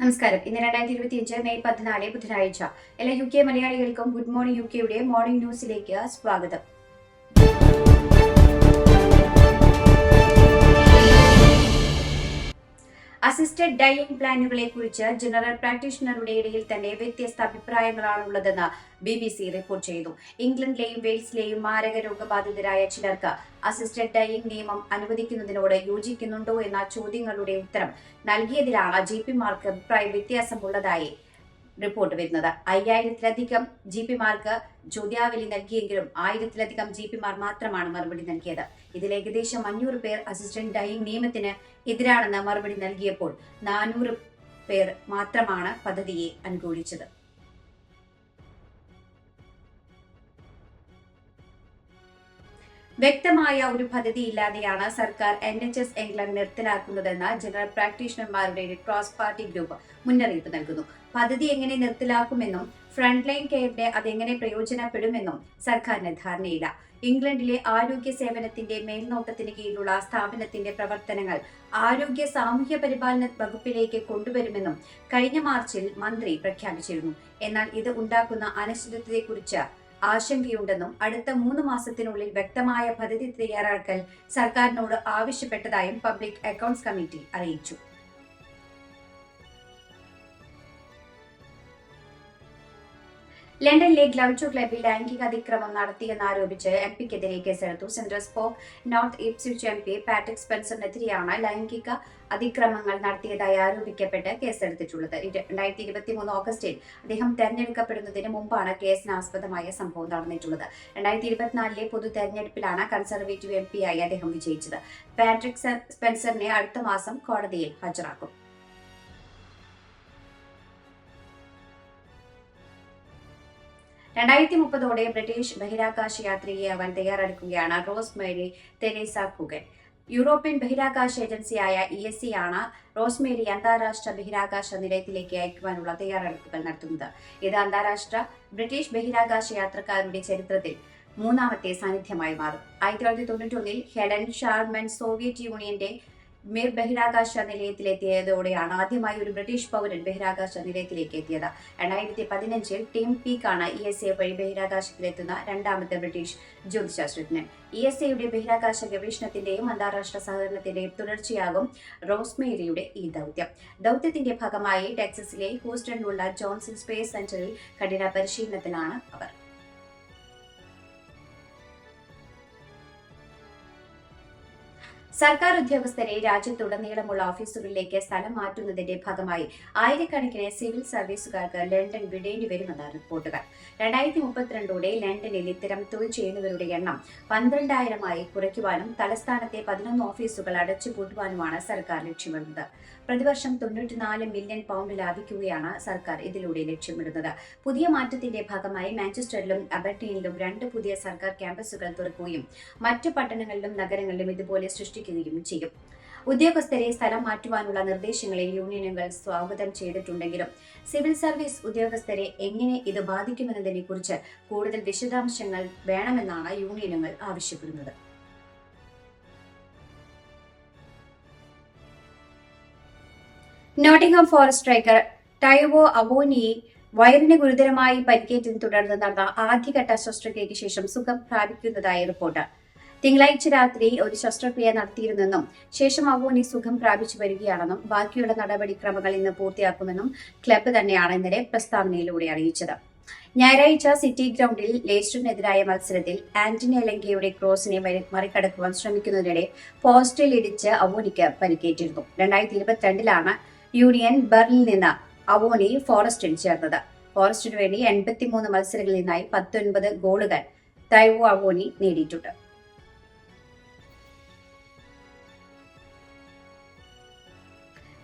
നമസ്കാരം. ഇന്ന് രണ്ടായിരത്തി ഇരുപത്തി അഞ്ച് മെയ് പതിനാല് ബുധനാഴ്ച എല്ലാ യു കെ മലയാളികൾക്കും ഗുഡ് മോർണിംഗ് യു കെയുടെ മോർണിംഗ് ന്യൂസിലേക്ക് സ്വാഗതം. അസിസ്റ്റഡ് ഡൈയിങ് പ്ലാനുകളെ കുറിച്ച് ജനറൽ പ്രാക്ടീഷണറുടെ ഇടയിൽ തന്നെ വ്യത്യസ്ത അഭിപ്രായങ്ങളാണുള്ളതെന്ന് ബി ബി സി റിപ്പോർട്ട് ചെയ്തു. ഇംഗ്ലണ്ടിലെയും വെയിൽസിലെയും മാരക രോഗബാധിതരായ ചിലർക്ക് അസിസ്റ്റഡ് ഡൈയിങ് നിയമം അനുവദിക്കുന്നതിനോട് യോജിക്കുന്നുണ്ടോ എന്ന ചോദ്യങ്ങളുടെ ഉത്തരം നൽകിയതിലാണ് ജി പിമാർക്ക് അഭിപ്രായ വ്യത്യാസമുള്ളതായി റിപ്പോർട്ട് വരുന്നത്. അയ്യായിരത്തിലധികം ജി പിമാർക്ക് ചോദ്യാവലി നൽകിയെങ്കിലും ആയിരത്തിലധികം ജി പിമാർ മാത്രമാണ് മറുപടി നൽകിയത്. ഇതിൽ ഏകദേശം അഞ്ഞൂറ് പേർ അസിസ്റ്റന്റ് ഡൈയിങ് നിയമത്തിന് എതിരാണെന്ന് മറുപടി നൽകിയപ്പോൾ നാനൂറ് പേർ മാത്രമാണ് പദ്ധതിയെ അനുകൂലിച്ചത്. വ്യക്തമായ ഒരു പദ്ധതി ഇല്ലാതെയാണ് സർക്കാർ എൻ എച്ച് എസ് ഇംഗ്ലണ്ട് നിർത്തലാക്കുന്നതെന്ന് ജനറൽ പ്രാക്ടീഷണർമാരുടെ ക്രോസ് പാർട്ടി ഗ്രൂപ്പ് മുന്നറിയിപ്പ് നൽകുന്നു. പദ്ധതി എങ്ങനെ നിർത്തലാക്കുമെന്നും ഫ്രണ്ട് ലൈൻ കെയറിന്റെ അതെങ്ങനെ പ്രയോജനപ്പെടുമെന്നും സർക്കാരിന് ധാരണയില്ല. ഇംഗ്ലണ്ടിലെ ആരോഗ്യ സേവനത്തിന്റെ മേൽനോട്ടത്തിന് കീഴിലുള്ള സ്ഥാപനത്തിന്റെ പ്രവർത്തനങ്ങൾ ആരോഗ്യ സാമൂഹ്യ പരിപാലന വകുപ്പിലേക്ക് കൊണ്ടുവരുമെന്നും കഴിഞ്ഞ മാർച്ചിൽ മന്ത്രി പ്രഖ്യാപിച്ചിരുന്നു. എന്നാൽ ഇത് ഉണ്ടാക്കുന്ന അനിശ്ചിതത്വത്തെക്കുറിച്ച് ആശങ്കയുണ്ടെന്നും അടുത്ത മൂന്ന് മാസത്തിനുള്ളിൽ വ്യക്തമായ പദ്ധതി തയ്യാറാക്കൽ സർക്കാരിനോട് ആവശ്യപ്പെട്ടതായും പബ്ലിക് അക്കൗണ്ട്സ് കമ്മിറ്റി അറിയിച്ചു. ലണ്ടനിലെ ഗ്ലൗചോ ക്ലബിൽ ലൈംഗിക അതിക്രമം നടത്തിയെന്നാരോപിച്ച് എം പിക്കെതിരെ കേസെടുത്തു. Central Suffolk North Ipswich M P Patrick സ്പെൻസറിനെതിരെയാണ് ലൈംഗിക അതിക്രമങ്ങൾ നടത്തിയതായി ആരോപിക്കപ്പെട്ട് കേസെടുത്തിട്ടുള്ളത്. രണ്ടായിരത്തി ഇരുപത്തി മൂന്ന് ഓഗസ്റ്റിൽ അദ്ദേഹം തെരഞ്ഞെടുക്കപ്പെടുന്നതിന് മുമ്പാണ് കേസിനാസ്പദമായ സംഭവം നടന്നിട്ടുള്ളത്. രണ്ടായിരത്തി ഇരുപത്തിനാലിലെ പൊതു തെരഞ്ഞെടുപ്പിലാണ് കൺസർവേറ്റീവ് എം പിയായി അദ്ദേഹം വിജയിച്ചത്. പാട്രിക് സ്പെൻസറിനെ അടുത്ത മാസം കോടതിയിൽ ഹാജരാക്കും. രണ്ടായിരത്തി മുപ്പതോടെ ബ്രിട്ടീഷ് ബഹിരാകാശ യാത്രയെ അവൻ തയ്യാറെടുക്കുകയാണ്. Rose Mary Teresa Coogan. European ബഹിരാകാശ ഏജൻസിയായ ഇ എസ് സി ആണ് റോസ്മേരി അന്താരാഷ്ട്ര ബഹിരാകാശ നിലയത്തിലേക്ക് അയക്കുവാനുള്ള തയ്യാറെടുപ്പുകൾ നടത്തുന്നത്. ഇത് അന്താരാഷ്ട്ര ബ്രിട്ടീഷ് ബഹിരാകാശ യാത്രക്കാരുടെ ചരിത്രത്തിൽ മൂന്നാമത്തെ സാന്നിധ്യമായി മാറും. ആയിരത്തി തൊള്ളായിരത്തി തൊണ്ണൂറ്റൊന്നിൽ ഹെലൻ ഷാർമൻ സോവിയറ്റ് യൂണിയന്റെ മിർ ബഹിരാകാശ നിലയത്തിലെത്തിയതോടെയാണ് ആദ്യമായി ഒരു ബ്രിട്ടീഷ് പൗരൻ ബഹിരാകാശ നിലയത്തിലേക്ക് എത്തിയത്. രണ്ടായിരത്തി പതിനഞ്ചിൽ ടീം പീക്കാണ് ഇ എസ് എ വഴി ബഹിരാകാശത്തിലെത്തുന്ന രണ്ടാമത്തെ ബ്രിട്ടീഷ് ജ്യോതിശാസ്ത്രജ്ഞൻ ഇ എസ് എയുടെ ബഹിരാകാശ ഗവേഷണത്തിന്റെയും അന്താരാഷ്ട്ര സഹകരണത്തിന്റെയും തുടർച്ചയാകും റോസ്മേരിയുടെ ഈ ദൗത്യം. ദൗത്യത്തിന്റെ ഭാഗമായി ടെക്സസിലെ ഹൂസ്റ്റണിലുള്ള ജോൺസൺ സ്പേസ് സെന്ററിൽ കഠിന പരിശീലനത്തിലാണ് അവർ. സർക്കാർ ഉദ്യോഗസ്ഥരെ രാജ്യത്തുടനീളമുള്ള ഓഫീസുകളിലേക്ക് സ്ഥലം മാറ്റുന്നതിന്റെ ഭാഗമായി ആയിരക്കണക്കിന് സിവിൽ സർവീസുകാർക്ക് ലണ്ടൻ വിടേണ്ടി വരുമെന്ന് റിപ്പോർട്ടുകൾ. രണ്ടായിരത്തി മുപ്പത്തിരണ്ടോടെ ലണ്ടനിൽ ഇത്തരം തൊഴിൽ ചെയ്യുന്നവരുടെ എണ്ണം പന്ത്രണ്ടായിരമായി കുറയ്ക്കുവാനും തലസ്ഥാനത്തെ പതിനൊന്ന് ഓഫീസുകൾ അടച്ചുപൂട്ടുവാനുമാണ് സർക്കാർ ലക്ഷ്യമിടുന്നത്. പ്രതിവർഷം തൊണ്ണൂറ്റിനാല് മില്യൺ പൗണ്ട് ലാഭിക്കുകയാണ് സർക്കാർ ഇതിലൂടെ ലക്ഷ്യമിടുന്നത്. പുതിയ മാറ്റത്തിന്റെ ഭാഗമായി മാഞ്ചസ്റ്ററിലും അബർട്ടീനിലും രണ്ട് പുതിയ സർക്കാർ ക്യാമ്പസുകൾ തുറക്കുകയും മറ്റു പട്ടണങ്ങളിലും നഗരങ്ങളിലും ഇതുപോലെ സൃഷ്ടിക്കുകയും ചെയ്യും. ഉദ്യോഗസ്ഥരെ സ്ഥലം മാറ്റുവാനുള്ള നിർദ്ദേശങ്ങളെ യൂണിയനുകൾ സ്വാഗതം ചെയ്തിട്ടുണ്ടെങ്കിലും സിവിൽ സർവീസ് ഉദ്യോഗസ്ഥരെ എങ്ങനെ ഇത് ബാധിക്കുമെന്നതിനെ കുറിച്ച് കൂടുതൽ വിശദാംശങ്ങൾ വേണമെന്നാണ് യൂണിയനുകൾ ആവശ്യപ്പെടുന്നത്. നോട്ടിംഗ്ഹാം ഫോറസ്റ്റ് സ്ട്രൈക്കർ ടൈവോ അവോനിയെ വയറിന് ഗുരുതരമായി പരിക്കേറ്റതിനെ തുടർന്ന് നടന്ന ആദ്യഘട്ട ശസ്ത്രക്രിയയ്ക്ക് ശേഷം സുഖം പ്രാപിക്കുന്നതായി റിപ്പോർട്ട്. തിങ്കളാഴ്ച രാത്രി ഒരു ശസ്ത്രക്രിയ നടത്തിയിരുന്നെന്നും ശേഷം അവോനി സുഖം പ്രാപിച്ചു വരികയാണെന്നും ബാക്കിയുള്ള നടപടിക്രമങ്ങൾ ഇന്ന് പൂർത്തിയാക്കുമെന്നും ക്ലബ്ബ് തന്നെയാണ് ഇന്നലെ പ്രസ്താവനയിലൂടെ അറിയിച്ചത്. ഞായറാഴ്ച സിറ്റി ഗ്രൗണ്ടിൽ ലേസ്റ്ററിനെതിരായ മത്സരത്തിൽ ആന്റണി അലങ്കയുടെ ക്രോസിനെ മറികടക്കുവാൻ ശ്രമിക്കുന്നതിനിടെ പോസ്റ്റിൽ ഇടിച്ച് അവോനിക്ക് പരിക്കേറ്റിരുന്നു. രണ്ടായിരത്തി ഇരുപത്തിരണ്ടിലാണ് യൂണിയൻ ബെർലിൽ നിന്ന് അവോനി ഫോറസ്റ്റിൽ ചേർന്നത്. ഫോറസ്റ്റിനു വേണ്ടി എൺപത്തിമൂന്ന് മത്സരങ്ങളിൽ നിന്നായി പത്തൊൻപത് ഗോളുകൾ തൈവോ അവോനി നേടിയിട്ടുണ്ട്.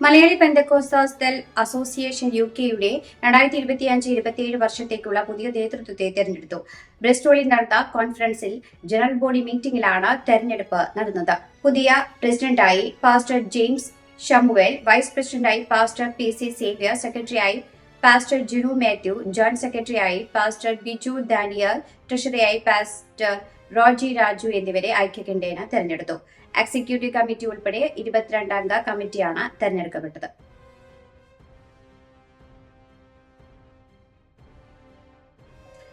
Malayali Pentecostal association U കെയുടെ രണ്ടായിരത്തി ഇരുപത്തിയഞ്ച് ഇരുപത്തിയേഴ് വർഷത്തേക്കുള്ള പുതിയ നേതൃത്വത്തെ തെരഞ്ഞെടുത്തു. ബ്രിസ്റ്റോളിൽ നടന്ന കോൺഫറൻസിൽ ജനറൽ ബോഡി മീറ്റിംഗിലാണ് തെരഞ്ഞെടുപ്പ് നടന്നത്. പുതിയ പ്രസിഡന്റായി പാസ്റ്റർ ജെയിംസ് ഷമുവേൽ വൈസ് പ്രസിഡന്റായി പാസ്റ്റർ പി സി സേവ്യർ സെക്രട്ടറിയായി പാസ്റ്റർ ജിനു മാത്യു ജോയിന്റ് സെക്രട്ടറിയായി പാസ്റ്റർ ബിജു ദാനിയൽ ട്രഷറിയായി പാസ്റ്റർ റോജി രാജു എന്നിവരെ ഐക്യകണ്ഠേന തെരഞ്ഞെടുത്തു. എക്സിക്യൂട്ടീവ് കമ്മിറ്റി ഉൾപ്പെടെ ഇരുപത്തിരണ്ടംഗ കമ്മിറ്റിയാണ് തെരഞ്ഞെടുക്കപ്പെട്ടത്.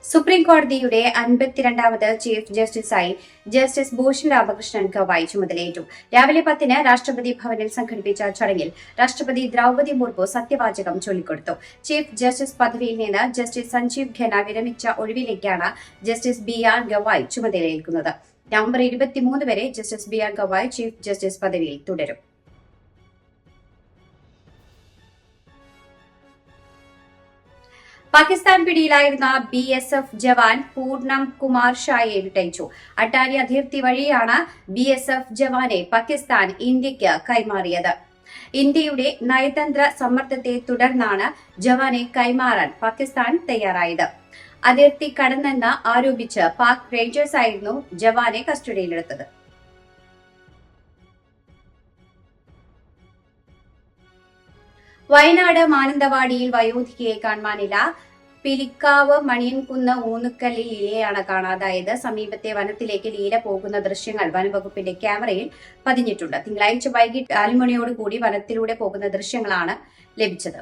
സുപ്രീം കോടതിയുടെ അൻപത്തിരണ്ടാമത് ചീഫ് ജസ്റ്റിസായി ജസ്റ്റിസ് ഭൂഷൺ രാമകൃഷ്ണൻ ഗവായി ചുമതലയേറ്റു. രാവിലെ പത്തിന് രാഷ്ട്രപതി ഭവനിൽ സംഘടിപ്പിച്ച ചടങ്ങിൽ രാഷ്ട്രപതി ദ്രൗപതി മുർമു സത്യവാചകം ചൊല്ലിക്കൊടുത്തു. ചീഫ് ജസ്റ്റിസ് പദവിയിൽ നിന്ന് ജസ്റ്റിസ് സഞ്ജീവ് ഖന വിരമിച്ച ഒഴിവിലേക്കാണ് ജസ്റ്റിസ് ബി ആർ ഗവായി ചുമതലയേൽക്കുന്നത്. നവംബർ ഇരുപത്തിമൂന്ന് വരെ justice B R Gavai chief justice പദവിയിൽ തുടരും. Pakistan പിടിയിലായിരുന്ന B S F jawan Purnam Kumar ഷായെ വിട്ടയച്ചു. അട്ടാരി അതിർത്തി വഴിയാണ് ബി എസ് എഫ് ജവാനെ പാകിസ്ഥാൻ ഇന്ത്യയ്ക്ക് കൈമാറിയത്. ഇന്ത്യയുടെ നയതന്ത്ര സമ്മർദ്ദത്തെ തുടർന്നാണ് ജവാനെ കൈമാറാൻ പാകിസ്ഥാൻ തയ്യാറായത്. അതിർത്തി കടന്നെന്ന് ആരോപിച്ച് പാക് റേഞ്ചേഴ്സ് ആയിരുന്നു ജവാനെ കസ്റ്റഡിയിലെടുത്തത്. വയനാട് മാനന്തവാടിയിൽ വയോധികയെ കാണാനില്ല പിലിക്കാവ് മണിയൻകുന്ന് ഊന്നുക്കല്ലിൽ ലീലയാണ് കാണാതായത് സമീപത്തെ വനത്തിലേക്ക് ലീല പോകുന്ന ദൃശ്യങ്ങൾ വനംവകുപ്പിന്റെ ക്യാമറയിൽ പതിഞ്ഞിട്ടുണ്ട്. തിങ്കളാഴ്ച വൈകിട്ട് നാലുമണിയോടുകൂടി വനത്തിലൂടെ പോകുന്ന ദൃശ്യങ്ങളാണ് ലഭിച്ചത്.